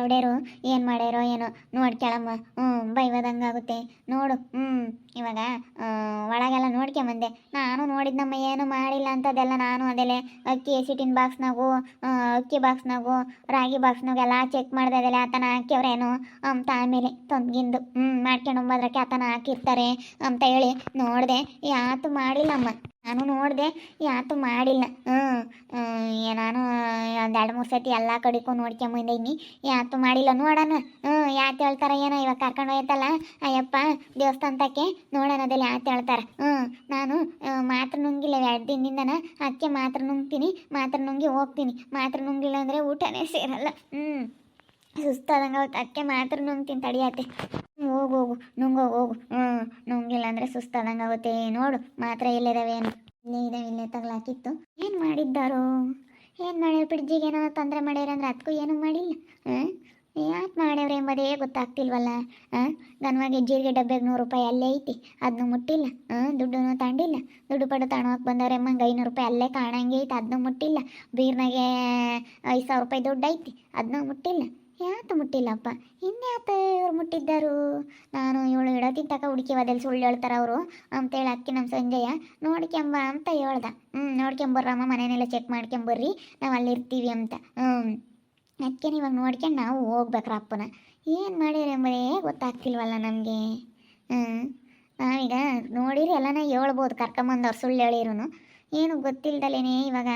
ಲೌಡೇರು ಏನು ಮಾಡ್ಯಾರೋ ಏನೋ. ನೋಡ್ಕೊಳಮ್ಮ ಹ್ಞೂ ಬೈವದಂಗಾಗುತ್ತೆ ನೋಡು ಹ್ಞೂ ಇವಾಗ ಒಳಗೆಲ್ಲ ನೋಡ್ಕೊಂಬಂದೆ. ನಾನು ನೋಡಿದ್ನಮ್ಮ, ಏನು ಮಾಡಿಲ್ಲ ಅಂತದೆಲ್ಲ ನಾನು ಅದೆಲ್ಲ ಅಕ್ಕಿ ಎಸಿಟಿನ ಬಾಕ್ಸ್ನಾಗು ಅಕ್ಕಿ ಬಾಕ್ಸ್ನಾಗು ರಾಗಿ ಬಾಕ್ಸ್ನಾಗು ಎಲ್ಲ ಚೆಕ್ ಮಾಡ್ದೆ ಆತನ ಹಾಕ್ಯವ್ರೇನು ಅಂತ ಆಮೇಲೆ ತೊಂದ್ಗಿಂದು ಹ್ಞೂ ಮಾಡ್ಕೊಂಡು ಹೋಗೋದ್ರಕ್ಕೆ ಆತನ ಹಾಕಿರ್ತಾರೆ ಅಂತ ಹೇಳಿ ನೋಡಿದೆ. ಯಾತು ಮಾಡಿಲ್ಲಮ್ಮ. ನಾನು ನೋಡಿದೆ ಯಾತು ಮಾಡಿಲ್ಲ. ಹ್ಞೂ ನಾನು ಒಂದು ಎರಡು ಮೂರು ಸತಿ ಎಲ್ಲ ಕಡೆಗೂ ನೋಡ್ಕೊಂಬಂದೀನಿ ಯಾತು ಮಾಡಿಲ್ಲ ನೋಡೋಣ. ಹ್ಞೂ ಯಾತು ಹೇಳ್ತಾರ ಏನೋ ಇವಾಗ ಕರ್ಕೊಂಡು ಹೋಯ್ತಲ್ಲ. ಅಯ್ಯಪ್ಪ, ದೇವಸ್ಥಾನಕ್ಕೆ ನೋಡೋಣ ಅದೆಲ್ಲ ಯಾತು ಹೇಳ್ತಾರ. ಹ್ಞೂ ನಾನು ಮಾತ್ರ ನುಂಗಿಲ್ಲ ಎರಡು ದಿನದಿಂದನ. ಅದಕ್ಕೆ ಮಾತ್ರ ನುಂಗ್ತೀನಿ, ಮಾತ್ರ ನುಂಗಿ ಹೋಗ್ತೀನಿ. ಮಾತ್ರ ನುಂಗಿಲ್ಲ ಅಂದರೆ ಊಟನೇ ಸೇರಲ್ಲ. ಹ್ಞೂ ಸುಸ್ತಾದಂಗೆ ಅದಕ್ಕೆ ಮಾತ್ರ ನುಂಗ್ತೀನಿ ತಡಿಯತ್ತೆ ಹೋಗು ಹೋಗು, ನುಂಗೋ, ಹೋಗು. ಹ್ಞೂ ನುಂಗಿಲ್ಲ ಅಂದರೆ ಸುಸ್ತಾದಂಗೆ ಆಗುತ್ತೆ. ನೋಡು, ಮಾತ್ರ ಎಲ್ಲಿದಾವೆ ಏನು ಇಲ್ಲೇ ಇದಾವೆ, ಇಲ್ಲೇ ತಗ್ಲಾಕಿತ್ತು. ಏನು ಮಾಡಿದ್ದಾರೋ? ಏನು ಮಾಡ್ಯಾರ? ಫ್ರಿಡ್ಜಿಗೆ ಏನೋ ತೊಂದರೆ ಮಾಡ್ಯಾರ ಅಂದ್ರೆ ಅದಕ್ಕೂ ಏನೂ ಮಾಡಿಲ್ಲ. ಹಾಂ? ಯಾಕೆ ಮಾಡ್ಯಾವ್ರೆ ಎಂಬುದೇ ಗೊತ್ತಾಗ್ತಿಲ್ವಲ್ಲ? ಹಾಂ? ಗನ್ವಾಗಿ ಜೀರಿಗೆ ಡಬ್ಬೆಗೆ ನೂರು ರೂಪಾಯಿ ಅಲ್ಲೇ ಐತಿ. ಅದನ್ನು ಮುಟ್ಟಿಲ್ಲ. ಹಾಂ? ದುಡ್ಡು ತಾಂಡಿಲ್ಲ. ದುಡ್ಡು ಪಡು ತಾಣೋಕ್ಕೆ ಬಂದವ್ರೆ ಅಮ್ಮಂಗೆ ಐನೂರು ರೂಪಾಯಿ ಅಲ್ಲೇ ಕಾಣಂಗೆ ಐತಿ. ಅದನ್ನು ಮುಟ್ಟಿಲ್ಲ. ಬೀರ್ನಾಗೆ ಐದು ಸಾವಿರ ರೂಪಾಯಿ ದುಡ್ಡು ಐತಿ ಅದನ್ನು ಮುಟ್ಟಿಲ್ಲ. ಯಾತು ಮುಟ್ಟಿಲ್ಲಪ್ಪ? ಇನ್ಯಾತ ಇವ್ರು ಮುಟ್ಟಿದ್ದರು? ನಾನು ಇವಳು ಇಡೋತಿನ ತಕ ಹುಡುಕಿ ಅದೆಲ್ಲಿ ಸುಳ್ಳು ಹೇಳ್ತಾರ ಅವರು. ಅಂತೇಳಿ ಅಕ್ಕಿ ನಮ್ಮ ಸಂಜಯ, ನೋಡ್ಕೊಂಬ ಅಂತ ಹೇಳ್ದ. ಹ್ಞೂ ನೋಡ್ಕೊಂಬರ್ರಮ್ಮ ಮನೆಯನ್ನೆಲ್ಲ ಚೆಕ್ ಮಾಡ್ಕೊಂಬರ್ರಿ, ನಾವು ಅಲ್ಲಿರ್ತೀವಿ ಅಂತ. ಹ್ಞೂ ಅಕ್ಕಿನ ಇವಾಗ ನೋಡ್ಕೊಂಡು ನಾವು ಹೋಗ್ಬೇಕ್ರ ಅಪ್ಪನ. ಏನು ಮಾಡಿರಿ ಎಂಬುದೇ ಗೊತ್ತಾಗ್ತಿಲ್ವಲ್ಲ ನಮಗೆ. ಹ್ಞೂ ನಾವೀಗ ನೋಡಿರಿ ಎಲ್ಲನ ಹೇಳ್ಬೋದು ಕರ್ಕೊಂಬಂದವ್ರು ಸುಳ್ಳು ಹೇಳಿರು ಏನು ಗೊತ್ತಿಲ್ದಲೇನೆ ಇವಾಗ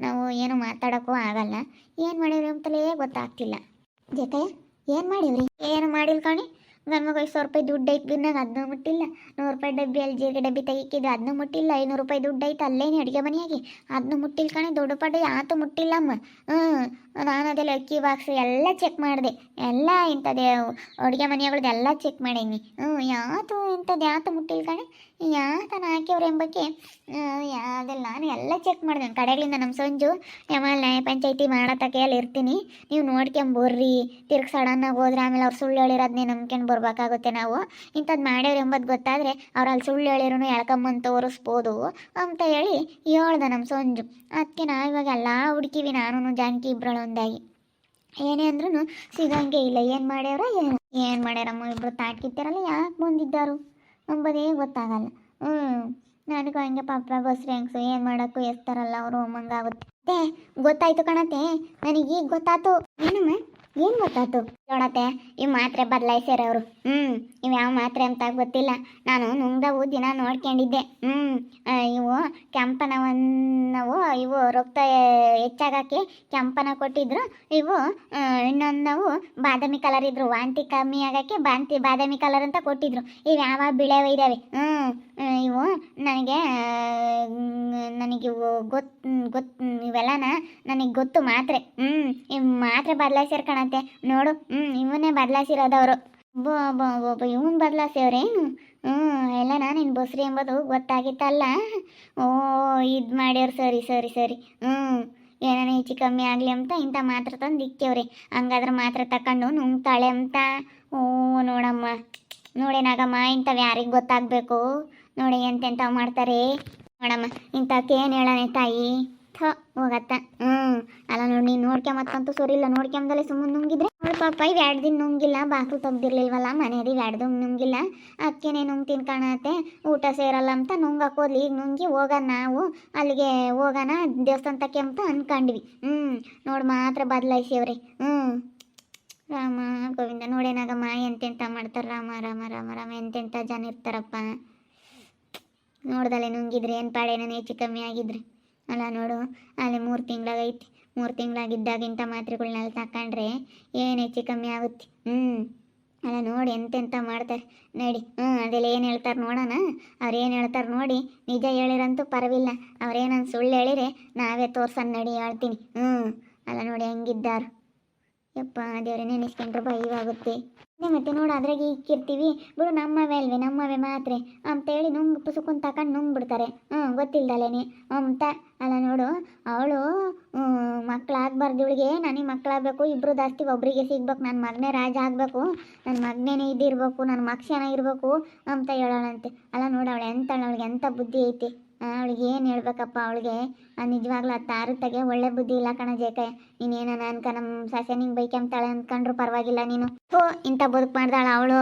ನಾವು ಏನು ಮಾತಾಡೋಕ್ಕೂ ಆಗಲ್ಲ. ಏನು ಮಾಡಿರಿ ಅಂತಲೇ ಗೊತ್ತಾಗ್ತಿಲ್ಲ. ಜೊತೆ ಏನು ಮಾಡಿವ್ರಿ? ಏನು ಮಾಡಿಲ್ಲ ಕಣಿ ನನ್ನ ಮಗ ಐದು ಸಾವಿರ ರೂಪಾಯಿ ದುಡ್ಡು ಐತೆ ಬಿನ್ನಾಗ ಅದನ್ನೂ ಮುಟ್ಟಿಲ್ಲ. ನೂರು ರೂಪಾಯಿ ಡಬ್ಬಿ ಅಲ್ಲಿ ಜೀರಿಗೆ ಡಬ್ಬಿ ತೆಗಿಕಿದ್ದು ಅದನ್ನೂ ಮುಟ್ಟಿಲ್ಲ, ಐನೂರು ರೂಪಾಯಿ ದುಡ್ಡು ಐತೆ ಅಲ್ಲೇನು ಅಡುಗೆ ಮನೆಯಾಗಿ. ಅದನ್ನೂ ಮುಟ್ಟಿಲ್ಲ ಕಣಿ, ದೊಡ್ಡ ಪಡ್ಡು ಯಾತು ಮುಟ್ಟಿಲ್ಲಮ್ಮ. ಹ್ಞೂ ನಾನು ಅದೆಲ್ಲ ಅಕ್ಕಿ ಬಾಕ್ಸ್ ಎಲ್ಲ ಚೆಕ್ ಮಾಡಿದೆ. ಎಲ್ಲ ಇಂಥದ್ದೇ, ಅಡುಗೆ ಮನೆಗಳದ್ದು ಎಲ್ಲ ಚೆಕ್ ಮಾಡೀನಿ. ಹ್ಞೂ, ಯಾತು ಇಂಥದ್ದು, ಯಾತು ಮುಟ್ಟಿಲ್ಲ ಕಣೆ. ಯಾತನ ಹಾಕ್ಯವ್ರೆ ಎಂಬಕ್ಕೆ. ಅದೆಲ್ಲ ನಾನು ಎಲ್ಲ ಚೆಕ್ ಮಾಡಿದೆ. ಕಡೆಗಳಿಂದ ನಮ್ಮ ಸಂಜು ಯಮಲ್ ನ್ಯಾಯ ಪಂಚಾಯತಿ ಮಾಡತ್ತಕ್ಕೆ ಅಲ್ಲಿ ಇರ್ತೀನಿ. ನೀವು ನೋಡ್ಕೊಂಬರ್ರಿ ತಿರ್ಗಿ ಸಡನ್ನಾಗಿ ಹೋದ್ರೆ ಆಮೇಲೆ ಅವ್ರು ಸುಳ್ಳು ಹೇಳಿರೋದನ್ನೇ ನಂಬ್ಕೊಂಡು ಬರ್ಬೇಕಾಗುತ್ತೆ ನಾವು. ಇಂಥದ್ದು ಮಾಡ್ಯವ್ರು ಎಂಬುದು ಗೊತ್ತಾದರೆ ಅವ್ರಲ್ಲಿ ಸುಳ್ಳು ಹೇಳಿರೂ ಎಳ್ಕೊಂಬಂದು ತೋರಿಸ್ಬೋದು ಅಂತ ಹೇಳಿ ಹೇಳ್ದೆ ನಮ್ಮ ಸಂಜು. ಅದಕ್ಕೆ ನಾವು ಇವಾಗ ಎಲ್ಲ ಹುಡುಕಿವಿ ನಾನು ಜಾನಕಿ ಇಬ್ಬರಳು ಒಂದಾಗಿ. ಏನೇ ಅಂದ್ರೂ ಸಿಗಂಗೆ ಇಲ್ಲ. ಏನು ಮಾಡ್ಯಾರ ಏನು ಏನು ಮಾಡ್ಯಾರಮ್ಮ? ಇಬ್ಬರು ತಾಟ್ಕಿತ್ತಾರಲ್ಲ ಯಾಕೆ ಬಂದಿದ್ದಾರು? ಎಂಬುದೇ ಗೊತ್ತಾಗಲ್ಲ. ಹ್ಞೂ ನನಗೂ ಹಂಗೆ ಪಾಪ ಬಸ್ ರ್ಯಾಂಕ್ಸು ಏನು ಮಾಡೋಕ್ಕೂ ಎಸ್ತಾರಲ್ಲ, ಅವರು ಅಮ್ಮಂಗಾಗುತ್ತೆ ಗೊತ್ತಾಯ್ತು ಕಣತೆ? ನನಗೆ ಈಗ ಗೊತ್ತಾಯ್ತು ಏನಮ್ಮ? ಏನು ಗೊತ್ತಾತು ನೋಡತ್ತೆ ಈ ಮಾತ್ರೆ ಬದಲಾಯಿಸ್ಯಾರ ಅವರು ಹ್ಮ್, ಇವು ಯಾವ ಮಾತ್ರೆ ಅಂತ ಗೊತ್ತಿಲ್ಲ. ನಾನು ನುಂಗವು ದಿನ ನೋಡ್ಕೊಂಡಿದ್ದೆ. ಹ್ಮ್ ಇವು ಕೆಂಪನವನ್ನವು, ಇವು ರಕ್ತ ಹೆಚ್ಚಾಗಕ್ಕೆ ಕೆಂಪನ ಕೊಟ್ಟಿದ್ರು. ಇವು ಇನ್ನೊಂದವು ಬಾದಾಮಿ ಕಲರ್ ಇದ್ರು. ವಾಂತಿ ಕಮ್ಮಿ ಆಗಕ್ಕೆ ಬಾಂತಿ, ಬಾದಾಮಿ ಕಲರ್ ಅಂತ ಕೊಟ್ಟಿದ್ರು. ಇವ್ ಯಾವ ಬಿಳೆವ ಇದಾವೆ? ಹ್ಮ್ ಇವು ನನಗೆ ನನಗೆ ಗೊತ್ತು ಗೊತ್ತು ಇವೆಲ್ಲನ ನನಗೆ ಗೊತ್ತು ಮಾತ್ರೆ. ಹ್ಮ್, ಇವು ಮಾತ್ರೆ ಬದಲಾಯಿಸ್ಯಾರ ಕಣತ್ತೆ ನೋಡು ಹ್ಞೂ ಇವನ್ನೇ ಬದಲಾಯಿಸಿರೋದವರು. ಇವನ್ ಬದಲಾಯಿಸ್ಯವ್ರೇನು ಹ್ಞೂ ಎಲ್ಲ ನಾನೇನು ಬಸ್ರಿ ಎಂಬುದು ಗೊತ್ತಾಗಿತ್ತಲ್ಲ? ಓ, ಇದು ಮಾಡ್ಯವ್ರು ಸರಿ ಸರಿ ಸರಿ. ಹ್ಞೂ ಏನಾನ ಹೆಚ್ಚು ಕಮ್ಮಿ ಆಗಲಿ ಅಂತ ಇಂಥ ಮಾತ್ರ ತಂದು ಇಕ್ಕೇವ್ರಿ ಹಂಗಾದ್ರೆ ಮಾತ್ರ ತಕೊಂಡು ನುಂಗ್ತಾಳೆ ಅಂತ? ಓ, ನೋಡಮ್ಮ. ನೋಡೇನಾಗಮ್ಮ ಇಂಥವು ಯಾರಿಗೆ ಗೊತ್ತಾಗಬೇಕು? ನೋಡಿ ಎಂತೆಂಥವು ಮಾಡ್ತಾರೆ? ನೋಡಮ್ಮ ಇಂಥಕ್ಕೆ ಏನು ಹೇಳನೆ ತಾಯಿ? ಥ ಹೋಗತ್ತ. ಹ್ಞೂ ಅಲ್ಲ ನೋಡಿ, ನೀನು ನೋಡ್ಕೊಂಬತ್ತಂತೂ ಸುರಿಲ್ಲ ನೋಡ್ಕೊಂಬದಲ್ಲೇ ಸುಮ್ಮನೆ ನುಂಗಿದ್ರೆ? ಅವಳು ಪಾಪ, ಇವು ಎರಡು ದಿನ ನುಂಗಿಲ್ಲ. ಬಾಕ್ಲು ತೆಗ್ದಿರ್ಲಿಲ್ವಲ್ಲ? ಮನೆಯದು ಎರಡು ನುಂಗಿಲ್ಲ. ಅಕ್ಕಿನೇ ನುಂಗ್ ಕಾಣತ್ತೆ. ಊಟ ಸೇರಲ್ಲ ಅಂತ ನುಂಗಕ್ಕೆ ಈಗ ನುಂಗಿ ಹೋಗೋಣ ನಾವು. ಅಲ್ಲಿಗೆ ಹೋಗೋಣ ದೇವಸ್ಥಾನ ತಕ್ಕೆ ಅಂತ ಅನ್ಕೊಂಡ್ವಿ. ಹ್ಞೂ ನೋಡಿ ಮಾತ್ರ ಬದಲಾಯಿಸಿವ್ರಿ ಹ್ಞೂ ರಾಮ ಗೋವಿಂದ ನೋಡೇನಾಗಮ್ಮ ಎಂತೆಂತ ಮಾಡ್ತಾರೆ ರಾಮ ರಾಮ ರಾಮ ರಾಮ ಎಂತೆಂಥ ಜನ ಇರ್ತಾರಪ್ಪ. ನೋಡ್ದಲೆ ನುಂಗಿದ್ರೆ ಏನು ಪಾಡೇನೋ ಹೆಚ್ಚು ಕಮ್ಮಿ ಆಗಿದ್ರೆ. ಅಲ್ಲ ನೋಡು, ಅಲ್ಲಿ ಮೂರು ತಿಂಗಳಾಗೈತಿ. ಮೂರು ತಿಂಗಳಾಗಿದ್ದಾಗ ಇಂಥ ಮಾತ್ರೆಗಳ್ನೆಲ್ಲ ತಕೊಂಡ್ರೆ ಏನು ಹೆಚ್ಚು ಕಮ್ಮಿ ಆಗುತ್ತೆ? ಹ್ಞೂ ಅಲ್ಲ ನೋಡಿ ಎಂತೆಂತ ಮಾಡ್ತಾರೆ. ನಡಿ ಹ್ಞೂ ಅದೆಲ್ಲ ಏನು ಹೇಳ್ತಾರೆ ನೋಡೋಣ. ಅವ್ರು ಏನು ಹೇಳ್ತಾರೆ ನೋಡಿ, ನಿಜ ಹೇಳಿರಂತೂ ಪರವಿಲ್ಲ. ಅವ್ರೇನಂದು ಸುಳ್ಳು ಹೇಳಿರೆ ನಾವೇ ತೋರ್ಸನ್ ನಡಿ ಹೇಳ್ತೀನಿ. ಹ್ಞೂ ಅಲ್ಲ ನೋಡಿ ಹೆಂಗಿದ್ದಾರು. ಯಪ್ಪ, ದೇವ್ರೆ, ನೆನೆಸ್ಕೊಂಡ್ರೆ ಭಯವಾಗುತ್ತೆ. ಮತ್ತೆ ನೋಡು, ಅದ್ರಾಗೆ ಇಕ್ಕಿರ್ತೀವಿ ಬಿಡು, ನಮ್ಮವೇ ಅಲ್ವೇ, ನಮ್ಮವೇ ಮಾತ್ರೆ ಅಂತೇಳಿ ನುಂಗ್ ಪುಸುಕುನ್ ತಕೊಂಡು ನುಂಗ್ಬಿಡ್ತಾರೆ. ಹ್ಞೂ ಗೊತ್ತಿಲ್ದಲೇನೆ ಅಂತ. ಅಲ್ಲ ನೋಡು, ಅವಳು ಮಕ್ಕಳಾಗಬಾರ್ದು ಇವಳಿಗೆ ನನಗೆ ಮಕ್ಕಳಾಗಬೇಕು ಇಬ್ಬರು ಜಾಸ್ತಿ ಒಬ್ಬರಿಗೆ ಸಿಗ್ಬೇಕು ನನ್ನ ಮಗನೇ ರಾಜ ಆಗಬೇಕು ನನ್ನ ಮಗನೇನೆ ಇದಿರ್ಬೇಕು ನನ್ನ ಮಗ ಚೆನ್ನಾಗಿರ್ಬೇಕು ಅಂತ ಹೇಳೋಳಂತೆ. ಅಲ್ಲ ನೋಡು, ಅವಳು ಎಂತ ಅವಳಿಗೆ ಎಂಥ ಬುದ್ಧಿ ಐತಿ? ಅವಳಿಗೆ ಏನು ಹೇಳ್ಬೇಕಪ್ಪ ಅವಳಿಗೆ? ನಿಜವಾಗ್ಲೂ ಆ ತೆಗೆ ಒಳ್ಳೆ ಬುದ್ಧಿ ಇಲ್ಲ ಕಣ ಜೇಕೆ. ನೀನೇನ ಅನ್ಕ ನಮ್ಮ ಸಸ್ಯ ನಿಂಗೆ ಅಂತಾಳೆ ಅಂದ್ಕೊಂಡ್ರು ಪರವಾಗಿಲ್ಲ ನೀನು. ಹೋ ಇಂಥ ಬದುಕು ಮಾಡ್ದಾಳ ಅವಳು.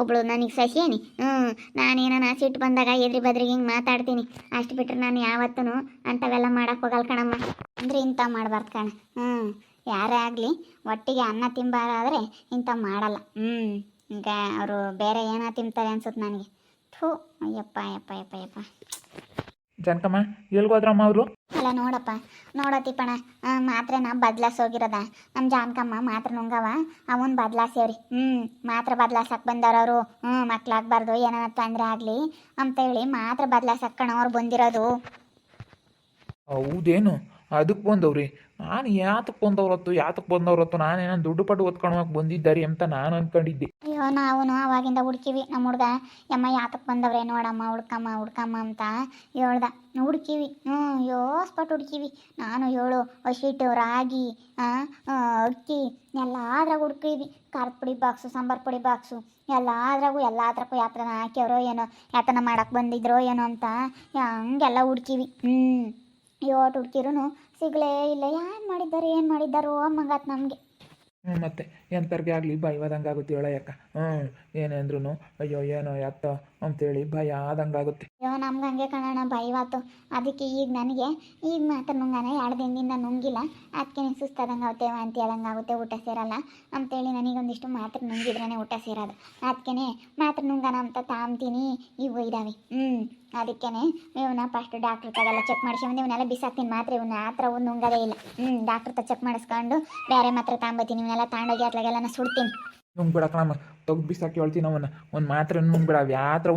ಒಬ್ಳು ನನಗೆ ಸಸ್ಯನಿ. ಹ್ಞೂ ನಾನೇನ ಸಿಟ್ಟು ಬಂದಾಗ ಎದ್ರಿ ಬದ್ರಿಗೆ ಹಿಂಗೆ ಮಾತಾಡ್ತೀನಿ. ಅಷ್ಟು ಬಿಟ್ಟರೆ ನಾನು ಯಾವತ್ತೂ ಅಂಥವೆಲ್ಲ ಮಾಡೋಕೆ ಹೋಗಲ್ಲ ಕಣಮ್ಮ. ಅಂದರೆ ಇಂಥ ಮಾಡಬಾರ್ದು ಕಣ. ಹ್ಞೂ ಯಾರೇ ಆಗಲಿ ಒಟ್ಟಿಗೆ ಅನ್ನ ತಿಂಬಾರಾದರೆ ಇಂಥ ಮಾಡಲ್ಲ. ಹ್ಞೂ ಈಗ ಅವರು ಬೇರೆ ಏನೋ ತಿಂತಾರೆ ಅನ್ಸುತ್ತೆ ನನಗೆ. ಥೂ, ಅಯ್ಯಪ್ಪ ಅಯ್ಯಪ್ಪ ಅಯ್ಯಪ್ಪ ಅಯ್ಯಪ್ಪ. ಜನಕಮ್ಮ ಎಲ್ಗೋದ್ರಮ್ಮ ಅವರು? ಅಲ್ಲ ನೋಡಪ್ಪ ನೋಡತ್ತಿಪ್ಪಣ ಮಾತ್ರೆನ ಬದ್ಲಾಸ್ ಹೋಗಿರದ ನಮ್ಮ ಜಾನ್ಕಮ್ಮ ಮಾತ್ರ ನುಂಗವ. ಅವನ್ ಬದ್ಲಾಸ್ಯವ್ರಿ. ಹ್ಮ್ ಮಾತ್ರ ಬದ್ಲಾಸಕ್ ಬಂದವ್ರವರು ಹ್ಮ್ ಮಕ್ಳಾಗ್ಬಾರ್ದು ಏನಾರ ತೊಂದರೆ ಅಂತ ಹೇಳಿ ಮಾತ್ರ ಬದ್ಲಾಸಕ್ಕೆ ಕಣವ್ರು ಬಂದಿರೋದು. ಹೌದೇನು? ಅದಕ್ಕೆ ಬಂದವ್ರಿ. ನಾನು ಯಾತಕ್ಕೆ ಬಂದವ್ರತ್ತು ಯಾತಕ್ಕೆ ಬಂದವ್ರತ್ತು? ನಾನೇನೋ ದುಡ್ಡು ಪಟ್ಟು ಓದ್ಕೊಳಕ್ಕೆ ಬಂದಿದ್ದಾರೆ ಅಂತ ನಾನು ಅನ್ಕೊಂಡಿದ್ದೆ. ಅಯ್ಯೋ ನಾವು ಅವಾಗಿಂದ ಹುಡ್ಕಿವಿ. ನಮ್ಮ ಹುಡ್ಗ, ಯಮ್ಮ ಯಾತಕ್ಕೆ ಬಂದವ್ರೆ, ನೋಡಮ್ಮ, ಹುಡ್ಕಮ್ಮ ಹುಡ್ಕಮ್ಮ ಅಂತ ಹೇಳ್ದ. ಹುಡ್ಕಿವಿ. ಹ್ಞೂ ಸ್ಪಟ್ ಹುಡ್ಕಿವಿ. ನಾನು ಏಳು ಹಸಿಟ್ಟು, ರಾಗಿ ಅಕ್ಕಿ, ಎಲ್ಲಾದ್ರಾಗ ಹುಡ್ಕಿವಿ. ಖಾರದ ಪುಡಿ ಬಾಕ್ಸು, ಸಾಂಬಾರು ಪುಡಿ ಬಾಕ್ಸು, ಎಲ್ಲಾದ್ರಾಗೂ ಎಲ್ಲಾದ್ರಕ್ಕೂ ಯಾತ್ರ ಹಾಕ್ಯವ್ರೋ ಏನೋ, ಯಾತನ ಮಾಡಕ್ಕೆ ಬಂದಿದ್ರೋ ಏನೋ ಅಂತ ಹಂಗೆಲ್ಲ ಹುಡ್ಕಿವಿ. ಹ್ಞೂ, ಯೋಟ್ ಹುಡ್ಕಿರೂ ಸಿಗಲೇ ಇಲ್ಲ. ಏನು ಮಾಡಿದ್ದಾರೆ, ಏನು ಮಾಡಿದ್ದಾರೋ, ಅಮ್ಮಂಗಾತ್ ನಮಗೆ. ಮತ್ತೆ? ಎಂಥರ್ಗೆ ಆಗಲಿ ಭಯವಾದಂಗೆ ಆಗುತ್ತೆ ಹೇಳ ಯಾಕ? ಹ್ಞೂ ಏನೇ ಅಂದ್ರೂ ಅಯ್ಯೋ, ಏನೋ ಯಾತ ಅಂತೇಳಿ ಭಯ ಆದಂಗಾಗುತ್ತೆ ಅಯ್ಯೋ, ನಮ್ಗೆ ಹಂಗೆ ಕಣೋಣ ಭಯವಾತು ಅದಕ್ಕೆ ಈಗ ನನಗೆ, ಈಗ ಮಾತ್ರ ನುಂಗಾನೆ ಎರಡು ದಿನದಿಂದ ನುಂಗಿಲ್ಲ. ಅದಕ್ಕೆ ಸುಸ್ತಾದಂಗೆ ಆಗುತ್ತೆ, ವಾಂತಿ ಆದಂಗೆ ಆಗುತ್ತೆ, ಊಟ ಸೇರಲ್ಲ ಅಂತೇಳಿ ನನಗೊಂದಿಷ್ಟು ಮಾತ್ರ ನುಂಗಿದ್ರೇ ಊಟ ಸೇರೋದು. ಅದಕ್ಕೆ ಮಾತ್ರ ನುಂಗಾನ ಅಂತ ತಾಂತೀನಿ ಇವು ಇದಾವೆ. ಹ್ಞೂ ಅದಕ್ಕೆ ಇವನ್ನ ಫಸ್ಟ್ ಡಾಕ್ಟ್ರ್ ತಗೆಲ್ಲ ಚೆಕ್ ಮಾಡಿಸ್ಕೊಂಡು ಇವನ್ನೆಲ್ಲ ಬಿಸಾಕ್ತೀನಿ. ಮಾತ್ರ ಇವನ್ನ ಆ ಥರ ಒಂದು ಇಲ್ಲ. ಹ್ಞೂ ಡಾಕ್ಟ್ರ್ ತ ಚೆಕ್ ಮಾಡಿಸ್ಕೊಂಡು ಬೇರೆ ಮಾತ್ರ ತಾಂಬತ್ತೀನಿ. ಇವನ್ನೆಲ್ಲ ತಗೊಂಡೋಗಿ ಅತ್ಲಾಗೆಲ್ಲ ನಾನು ಸುಡ್ತೀನಿ. ನುಂಗ್ಬೇಡ ಕಣಮ್ಮ ತೆಗ್ದು ಬಿಸಾಕಿ ಹೇಳ್ತೀನಿ ಅವನ್ನ. ಒಂದು ಮಾತ್ರ ನುಂಗ್ಬೇಡ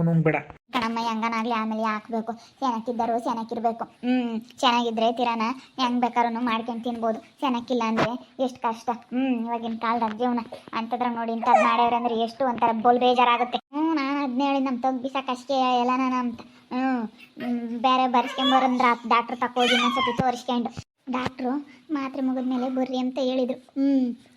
ನುಂಗ್ ಬಿಡ. ಕಣಮ್ಮ ಹೆಂಗನಾಗ್ಲಿ ಆಮೇಲೆ ಹಾಕ್ಬೇಕು. ಚೆನ್ನಾಗಿದ್ದರು ಚೆನ್ನಾಗಿರ್ಬೇಕು ಹ್ಮ್ ಚೆನ್ನಾಗಿದ್ರೆ ತಿರಾನ ಹೆಂಗ್ ಬೇಕಾದ್ರೂ ಮಾಡ್ಕೊಂಡ್ ತಿನ್ಬೋದು. ಚೆನ್ನಾಗಿಲ್ಲ ಅಂದ್ರೆ ಎಷ್ಟು ಕಷ್ಟ. ಹ್ಮ್ ಇವಾಗಿನ ಕಾಲದಾಗ ಜೀವನ. ಅಂತದ್ರ ನೋಡಿ ಇಂಥದ್ದು ಮಾಡ್ಯಾವ್ರೆ ಅಂದ್ರೆ ಎಷ್ಟು ಒಂಥರ ಬೋಲ್ ಬೇಜಾರಾಗುತ್ತೆ. ಹ್ಮ್ ನಾನು ಅದ್ನ ಹೇಳಿ ನಮ್ಮ ತಗ್ ಬಿಸಾಕಷ್ಟೇ ಎಲ್ಲ ನಾನು ಅಂತ. ಹ್ಞೂ ಹ್ಮ್, ಬೇರೆ ಬರ್ಸ್ಕೊಂಬರಂದ್ರೆ ಡಾಕ್ಟ್ರ್ ತಕೋಗಿ ಇನ್ನೊಂದ್ಸತಿ ತೋರಿಸ್ಕೊಂಡು. ಡಾಕ್ಟ್ರು ಮಾತ್ರೆ ಮುಗಿದ್ಮೇಲೆ ಬರ್ರಿ ಅಂತ ಹೇಳಿದರು. ಹ್ಞೂ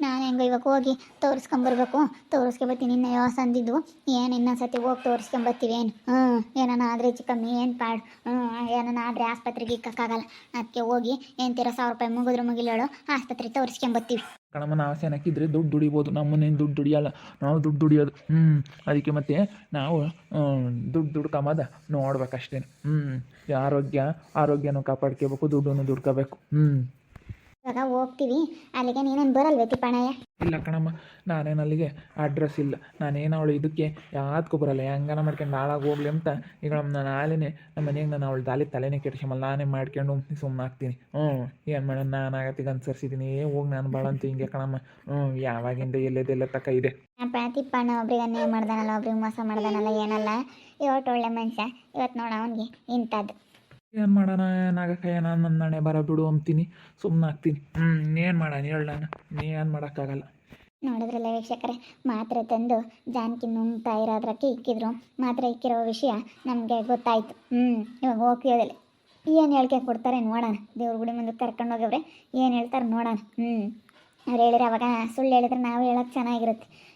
ನಾನು ಹೆಂಗೋ ಇವಾಗ ಹೋಗಿ ತೋರಿಸ್ಕೊಂಬರ್ಬೇಕು ತೋರಿಸ್ಕೊಬತ್ತೀನಿ ಇನ್ನು ಯಾವ ಅಂದಿದ್ದು ಏನು ಇನ್ನೊಂದ್ಸತಿ ಹೋಗಿ ತೋರಿಸ್ಕೊಂಬರ್ತೀವಿ ಏನು? ಹ್ಞೂ ಏನಾನ ಆದರೆ ಹೆಚ್ಚು ಕಮ್ಮಿ ಏನು ಪಾಡು ಹ್ಞೂ ಏನಾನ ಆದರೆ ಆಸ್ಪತ್ರೆಗೆ ಇಕ್ಕೋಕ್ಕಾಗಲ್ಲ. ಅದಕ್ಕೆ ಹೋಗಿ ಎಂತಿರೋ ಸಾವಿರ ರೂಪಾಯಿ ಮುಗಿದ್ರು ಮುಗಿಲೇಳು ಆಸ್ಪತ್ರೆ ತೋರಿಸ್ಕೊಂಬರ್ತೀವಿ ಕಣಮ್ಮ ನಾವು ಚೆನ್ನಾಗಿದ್ರೆ ದುಡ್ಡು ದುಡಿಬೋದು. ನಮ್ಮನ್ನೇನು ದುಡ್ಡು ದುಡಿಯಲ್ಲ. ನಾವು ದುಡ್ಡು ದುಡಿಯೋದು. ಹ್ಞೂ ಅದಕ್ಕೆ ಮತ್ತೆ ನಾವು ದುಡ್ಡು ದುಡ್ಕೊಂಬದ ನೋಡ್ಬೇಕಷ್ಟೇ ಹ್ಞೂ ಆರೋಗ್ಯ ಆರೋಗ್ಯನೂ ಕಾಪಾಡ್ಕೋಬೇಕು, ದುಡ್ಡನ್ನು ದುಡ್ಕೋಬೇಕು. ಹ್ಞೂ ಇವಾಗ ಹೋಗ್ತೀವಿ ಅಲ್ಲಿಗೆ ನೀನೇನು ಬರಲ್ವೇ ತಿಪ್ಪಣ್ಣಯ್ಯ? ಇಲ್ಲ ಕಣಮ್ಮ ನಾನೇನು ಅಲ್ಲಿಗೆ ಅಡ್ರೆಸ್ ಇಲ್ಲ. ನಾನೇನು ಅವಳು ಇದಕ್ಕೆ ಯಾವ್ದಕ್ಕೂ ಬರಲ್ಲ. ಹೆಂಗನ ಮಾಡ್ಕೊಂಡು ಹಾಳಾಗಿ ಹೋಗ್ಲಿ ಅಂತ. ಈಗ ನಮ್ಮ ನಾನು ಆಲೇನೆ ನಮ್ಮ ಮನೆಗೆ ನಾನು ಅವಳು ದಾಲಿ ತಲೆನೇ ಕೆಡ್ಸಮಲ್ಲ ನಾನೇ ಮಾಡ್ಕೊಂಡು ಸುಮ್ಮನೆ ಆಗ್ತೀನಿ. ಹ್ಞೂ ಏನು ಮಾಡೋಣ ನಾನು ಆಗತ್ತೀಗ ಅನ್ಸರ್ಸಿದ್ದೀನಿ ಏ ಹೋಗಿ ನಾನು ಭಾಳ ಅಂತ ಹಿಂಗೆ ಕಣಮ್ಮ. ಹ್ಞೂ ಯಾವಾಗಿಂದ ಎಲ್ಲದೆಲ್ಲ ತಕ್ಕ ಇದೆ. ತಿಪ್ಪಣ್ಣ ಒಬ್ರಿಗೆ ಅನ್ಯಾಯ ಮಾಡ್ದಾನಲ್ಲ ಒಬ್ರಿಗೆ ಮೋಸ ಮಾಡ್ದಾನಲ್ಲ ಏನಲ್ಲ? ಇವತ್ತು ಒಳ್ಳೆ ಮನುಷ್ಯ. ಇವತ್ತು ನೋಡ ಅವನಿಗೆ ಇಂಥದ್ದು. ಏನು ಮಾಡೋಣ ಏನಾಗಕ್ಕ ಏನೋ ನನ್ನ ನಾಣೆ ಬರ ಬಿಡು ಅಂತೀನಿ ಸುಮ್ಮನೆ ಆಗ್ತೀನಿ. ಹ್ಞೂ ಏನು ಮಾಡೋಣ ಹೇಳೋಣ ನಾನು. ಏನು ಮಾಡೋಕ್ಕಾಗಲ್ಲ. ನೋಡಿದ್ರಲ್ಲ ವೀಕ್ಷಕರೇ, ಮಾತ್ರೆ ತಂದು ಜಾನಕಿ ನುಂಗ್ತಾ ಇರೋದ್ರಕ್ಕೆ ಇಕ್ಕಿದ್ರು. ಮಾತ್ರೆ ಇಕ್ಕಿರೋ ವಿಷಯ ನಮಗೆ ಗೊತ್ತಾಯ್ತು. ಹ್ಞೂ ಇವಾಗ ಹೋಗ್ತಿಯೋದಿಲ್ಲ ಏನು ಹೇಳ್ಕೆ ಕೊಡ್ತಾರೆ ನೋಡೋಣ. ದೇವ್ರ ಗುಡಿ ಮುಂದೆ ಕರ್ಕೊಂಡು ಹೋಗವ್ರೆ ಏನು ಹೇಳ್ತಾರೆ ನೋಡೋಣ. ಹ್ಞೂ ಅವ್ರು ಹೇಳಿದ್ರೆ ಅವಾಗ ಸುಳ್ಳು ಹೇಳಿದ್ರೆ ನಾವು ಹೇಳೋಕೆ ಚೆನ್ನಾಗಿರುತ್ತೆ.